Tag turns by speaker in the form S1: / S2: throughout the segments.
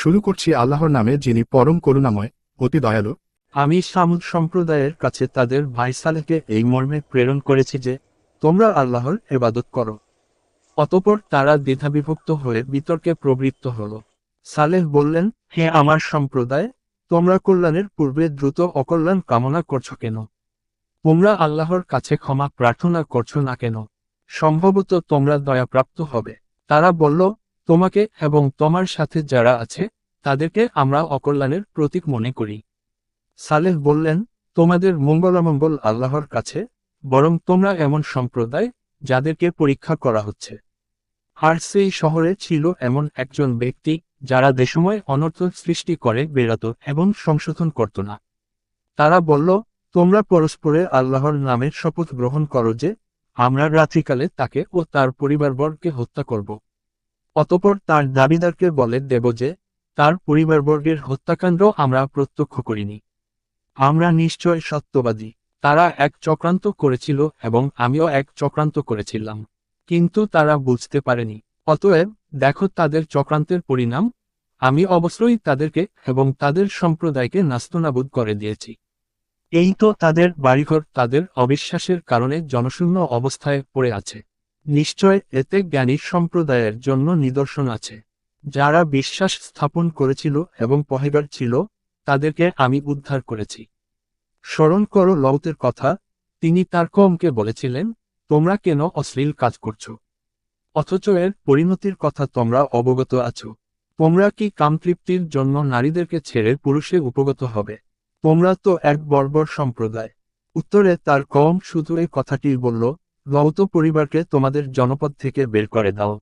S1: শুরু করছি আল্লাহর নামে যিনি পরম করুণাময়, অতি দয়ালু।
S2: আমি সামুদ সম্প্রদায়ের কাছে তাদের ভাই সালেহকে এই মর্মে প্রেরণ করেছি যে, তোমরা আল্লাহর এবাদত করো। অতপর তারা দ্বিধাবিভক্ত হয়ে বিতর্কে প্রবৃত্ত হল। সালেহ বললেন, হে আমার সম্প্রদায়, তোমরা কল্যাণের পূর্বে দ্রুত অকল্যাণ কামনা করছ কেন? তোমরা আল্লাহর কাছে ক্ষমা প্রার্থনা করছ না কেন? সম্ভবত তোমরা দয়াপ্রাপ্ত হবে। তারা বলল তোমাকে এবং তোমার সাথে যারা আছে, তাদেরকে আমরা অকল্যাণের প্রতীক মনে করি। সালেহ বললেন, তোমাদের মঙ্গলামঙ্গল আল্লাহর কাছে, বরং তোমরা এমন সম্প্রদায় যাদেরকে পরীক্ষা করা হচ্ছে। আর সেই শহরে ছিল এমন একজন ব্যক্তি যারা দেশময় অনর্থ সৃষ্টি করে বেরাত এবং সংশোধন করত না। তারা বলল, তোমরা পরস্পরে আল্লাহর নামের শপথ গ্রহণ করো যে, আমরা রাত্রিকালে তাকে ও তার পরিবারবর্গকে হত্যা করব। অতপর তার দাবিদারকে বলে দেব যে, তার পরিবারবর্গের হত্যাকাণ্ড আমরা প্রত্যক্ষ করিনি। আমরা নিশ্চয় সত্যবাদী। তারা এক চক্রান্ত করেছিল এবং আমিও এক চক্রান্ত করেছিলাম। কিন্তু তারা বুঝতে পারেনি। অতএব, দেখো তাদের চক্রান্তের পরিণাম। আমি অবশ্যই তাদেরকে এবং তাদের সম্প্রদায়কে নাস্তনাবুদ করে দিয়েছি। এই তো তাদের বাড়িঘর তাদের অবিশ্বাসের কারণে জনশূন্য অবস্থায় পড়ে আছে। নিশ্চয় এতে জ্ঞানী সম্প্রদায়ের জন্য নিদর্শন আছে। যারা বিশ্বাস স্থাপন করেছিল এবং পহেগার ছিল, তাদেরকে আমি উদ্ধার করেছি। স্মরণ করো লৌতের কথা, তিনি তার কমকে বলেছিলেন, তোমরা কেন অশ্লীল কাজ করছ? অথচ এর পরিণতির কথা তোমরা অবগত আছো। তোমরা কি কামতৃপ্তির জন্য নারীদেরকে ছেড়ে পুরুষে উপগত হবে? তোমরা তো এক বর্বর সম্প্রদায়। উত্তরে তার কম শুধু এই কথাটি বলল লৌত পরিবারকে তোমাদের জনপদ থেকে বের করে দাও।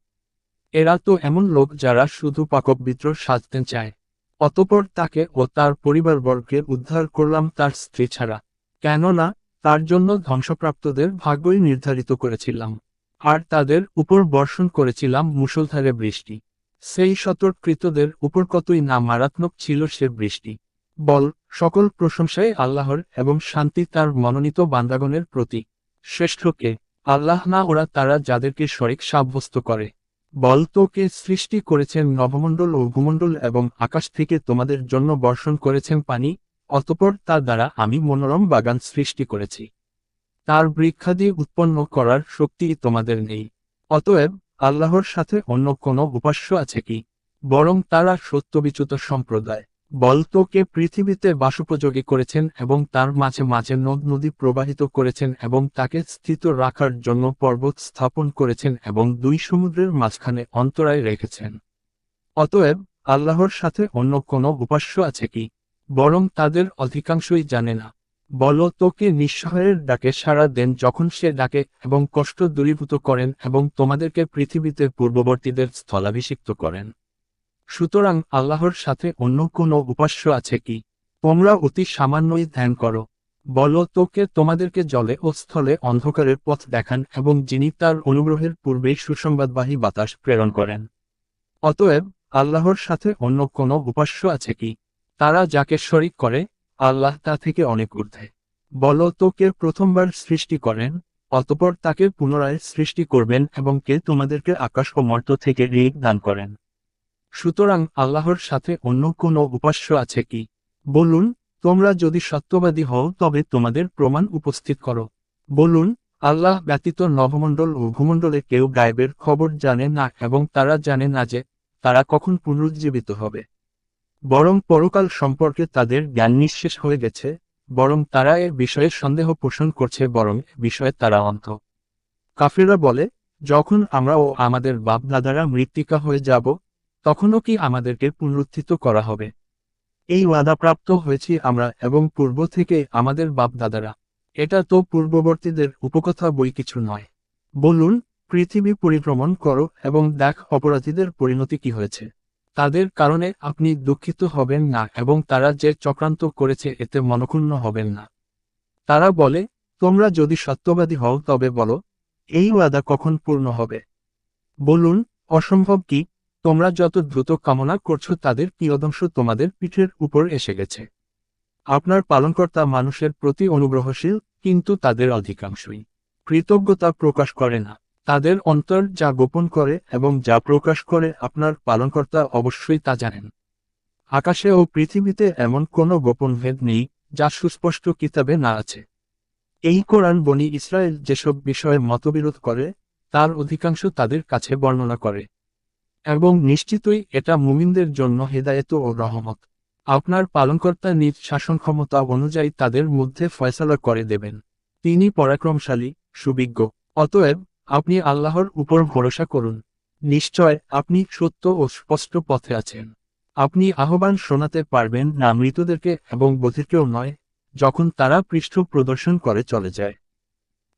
S2: এরা তো এমন লোক যারা শুধু পাকবিত্র সাজতে চায়। অতপর তাকে ও তার পরিবারবর্গকে উদ্ধার করলাম তার স্ত্রী ছাড়া। কেননা, তার জন্য ধ্বংসপ্রাপ্তদের ভাগ্যই নির্ধারিত করেছিলাম। আর তাদের উপর বর্ষণ করেছিলাম মুষলধারে বৃষ্টি। সেই সতর্কৃতদের উপর কতই না মারাত্মক ছিল সে বৃষ্টি। বল, সকল প্রশংসায় আল্লাহর এবং শান্তি তার মনোনীত বান্দাগণের প্রতি শ্রেষ্ঠকে আল্লাহ না ওরা তারা যাদেরকে শরিক সাব্যস্ত করে। বল তোকে সৃষ্টি করেছেন নবমণ্ডল ও ভূমণ্ডল এবং আকাশ থেকে তোমাদের জন্য বর্ষণ করেছেন পানি, অতপর তার দ্বারা আমি মনোরম বাগান সৃষ্টি করেছি। তার বৃক্ষাদি উৎপন্ন করার শক্তি তোমাদের নেই। অতএব আল্লাহর সাথে অন্য কোনো উপাস্য আছে কি? বরং তারা সত্যবিচ্যুত সম্প্রদায়। বল তোকে পৃথিবীতে বাসোপযোগী করেছেন এবং তার মাঝে মাঝে নদ নদী প্রবাহিত করেছেন এবং তাকে স্থিত রাখার জন্য পর্বত স্থাপন করেছেন এবং দুই সমুদ্রের মাঝখানে অন্তরায় রেখেছেন। অতএব, আল্লাহর সাথে অন্য কোনো উপাস্য আছে কি? বরং তাদের অধিকাংশই জানে না। বল তোকে নিঃসহায়ের ডাকে সাড়া দেন যখন সে ডাকে এবং কষ্ট দূরীভূত করেন এবং তোমাদেরকে পৃথিবীতে পূর্ববর্তীদের স্থলাভিষিক্ত করেন। সুতরাং আল্লাহর সাথে অন্য কোনো উপাস্য আছে কি? তোমরা অতি সামান্যই ধ্যান করো। বলো, তোকে তোমাদেরকে জলে ও স্থলে অন্ধকারের পথ দেখান এবং যিনি তার অনুগ্রহের পূর্বেই সুসংবাদবাহী বাতাস প্রেরণ করেন। অতএব, আল্লাহর সাথে অন্য কোনো উপাস্য আছে কি? তারা যাকে শরিক করে, আল্লাহ তা থেকে অনেক ঊর্ধ্বে। বল, তোকে প্রথমবার সৃষ্টি করেন, অতপর তাকে পুনরায় সৃষ্টি করবেন এবং কে তোমাদেরকে আকাশ ও মর্ত থেকে ঋগ দান করেন। সুতরাং আল্লাহর সাথে অন্য কোনো উপাস্য আছে কি? বলুন, তোমরা যদি সত্যবাদী হও, তবে তোমাদের প্রমাণ উপস্থিত করো। বলুন, আল্লাহ ব্যতীত নবমণ্ডল ও ভূমণ্ডলে কেউ গায়েবের খবর জানে না এবং তারা জানে না যে তারা কখন পুনরুজ্জীবিত হবে। বরং পরকাল সম্পর্কে তাদের জ্ঞান নিঃশেষ হয়ে গেছে, বরং তারা এ বিষয়ে সন্দেহ পোষণ করছে, বরং বিষয়ে তারা অন্ধ। কাফিরা বলে, যখন আমরা ও আমাদের বাপদাদারা মৃত্তিকা হয়ে যাব তখনও কি আমাদেরকে পুনরুত্থিত করা হবে? এই ওয়াদাপ্রাপ্ত হয়েছি আমরা এবং পূর্ব থেকে আমাদের বাপ দাদারা এটা তো পূর্ববর্তীদের উপকথা বই কিছু নয়। বলুন, পৃথিবী পরিভ্রমণ করো এবং দেখ অপরাধীদের পরিণতি কি হয়েছে। তাদের কারণে আপনি দুঃখিত হবেন না এবং তারা যে চক্রান্ত করেছে এতে মনক্ষুণ্ণ হবেন না। তারা বলে, তোমরা যদি সত্যবাদী হও তবে বলো, এই ওয়াদা কখন পূর্ণ হবে? বলুন, অসম্ভব কি? তোমরা যত দ্রুত কামনা করছ তাদের কিয়দংশ তোমাদের পিঠের উপর এসে গেছে। আপনার পালনকর্তা মানুষের প্রতি অনুগ্রহশীল, কিন্তু তাদের অধিকাংশই কৃতজ্ঞতা প্রকাশ করে না। তাদের অন্তর যা গোপন করে এবং যা প্রকাশ করে আপনার পালনকর্তা অবশ্যই তা জানেন। আকাশে ও পৃথিবীতে এমন কোনো গোপন ভেদ নেই, যা সুস্পষ্ট কিতাবে না আছে। এই কোরআন বনি ইসরায়েল যেসব বিষয়ে মতবিরোধ করে, তার অধিকাংশ তাদের কাছে বর্ণনা করে। এবং নিশ্চিতই এটা মুমিনদের জন্য হেদায়েত ও রহমত। আপনার পালনকর্তা নিজ শাসন ক্ষমতা অনুযায়ী তাদের মধ্যে ফয়সালা করে দেবেন। তিনি পরাক্রমশালী, সুবিজ্ঞ। অতএব, আপনি আল্লাহর উপর ভরসা করুন। নিশ্চয় আপনি সত্য ও স্পষ্ট পথে আছেন। আপনি আহ্বান শোনাতে পারবেন না মৃতদেরকে এবং বধিরকেও নয়, যখন তারা পৃষ্ঠ প্রদর্শন করে চলে যায়।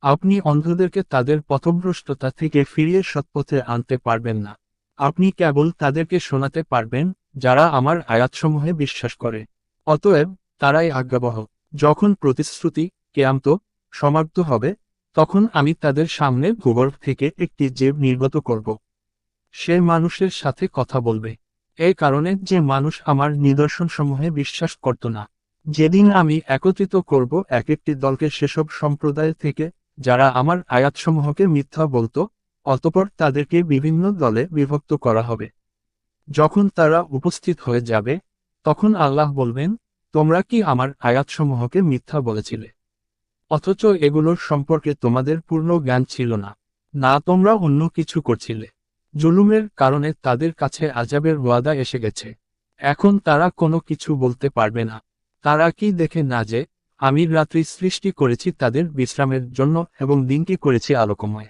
S2: আপনি অন্ধদেরকে তাদের পথভ্রষ্টতা থেকে ফিরিয়ে সৎপথে আনতে পারবেন না। আপনি কেবল তাদেরকে শোনাতে পারবেন, যারা আমার আয়াতসমূহে বিশ্বাস করে। অতএব, তারাই আজ্ঞাবহ। যখন প্রতিশ্রুতি, কেয়ামত, সমাপ্ত হবে, তখন আমি তাদের সামনে ভূগর্ভ থেকে একটি জীব নির্গত করব। সে মানুষের সাথে কথা বলবে। এই কারণে যে মানুষ আমার নিদর্শনসমূহে বিশ্বাস করত না, যেদিন আমি একত্রিত করব এক একটি দলকে সেসব সম্প্রদায় থেকে, যারা আমার আয়াতসমূহকে মিথ্যা বলতো অতপর তাদেরকে বিভিন্ন দলে বিভক্ত করা হবে। যখন তারা উপস্থিত হয়ে যাবে, তখন আল্লাহ বলবেন, তোমরা কি আমার আয়াতসমূহকে মিথ্যা বলেছিলে? অথচ এগুলোর সম্পর্কে তোমাদের পূর্ণ জ্ঞান ছিল না। না, তোমরা অন্য কিছু করছিলে। জুলুমের কারণে তাদের কাছে আজাবের ওয়াদা এসে গেছে। এখন তারা কোনো কিছু বলতে পারবে না। তারা কি দেখে না যে, আমি রাত্রি সৃষ্টি করেছি তাদের বিশ্রামের জন্য এবং দিনকে করেছি আলোকময়।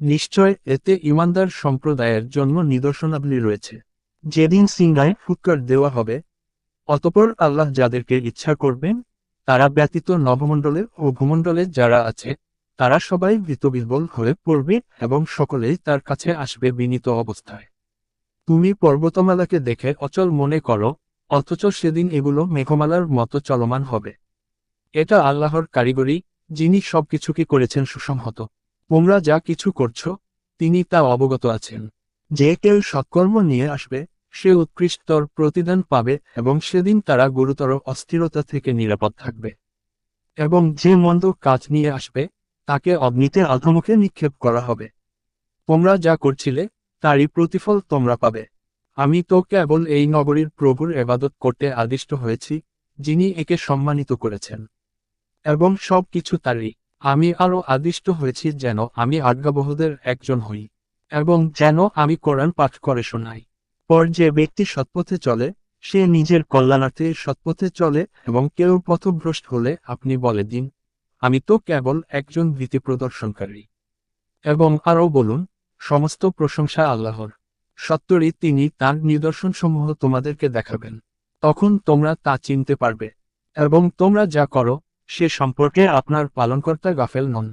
S2: নিশ্চয় এতে ইমানদার সম্প্রদায়ের জন্য নিদর্শনাবলী রয়েছে। যেদিন সিংহায় ফুৎকার দেওয়া হবে, অতপর আল্লাহ যাদেরকে ইচ্ছা করবেন, তারা ব্যতীত নবমণ্ডলে ও ভূমণ্ডলে যারা আছে, তারা সবাই ভীতবিহ্বল হয়ে পড়বে এবং সকলেই তার কাছে আসবে বিনীত অবস্থায়। তুমি পর্বতমালাকে দেখে অচল মনে করো, অথচ সেদিন এগুলো মেঘমালার মতো চলমান হবে। এটা আল্লাহর কারিগরি, যিনি সবকিছুকে করেছেন সুসংহত। তোমরা যা কিছু করছ, তিনি তা অবগত আছেন। যে কেউ সৎকর্ম নিয়ে আসবে, সে উৎকৃষ্টর প্রতিদান পাবে এবং সেদিন তারা গুরুতর অস্থিরতা থেকে নিরাপদ থাকবে। এবং যে মন্দ কাজ নিয়ে আসবে, তাকে অগ্নিতে আধমুখে নিক্ষেপ করা হবে। তোমরা যা করছিলে, তারই প্রতিফল তোমরা পাবে। আমি তো কেবল এই নগরীর প্রভুর এবাদত করতে আদিষ্ট হয়েছি, যিনি একে সম্মানিত করেছেন। এবং সব কিছু তারই। আমি আরও আদিষ্ট হয়েছি যেন আমি আজ্ঞাবহদের একজন হই, এবং যেন আমি কোরআন পাঠ করে শোনাই। পর যে ব্যক্তি সৎপথে চলে, সে নিজের কল্যাণার্থে সৎপথে চলে, এবং কেউ পথভ্রষ্ট হলে আপনি বলে দিন, আমি তো কেবল একজন ভীতি প্রদর্শনকারী। এবং আরও বলুন, সমস্ত প্রশংসা আল্লাহর। সত্তরই তিনি তার নিদর্শনসমূহ তোমাদেরকে দেখাবেন। তখন তোমরা তা চিনতে পারবে, এবং তোমরা যা করো সে সম্পর্কে আপনার পালনকর্তা গাফেল নন।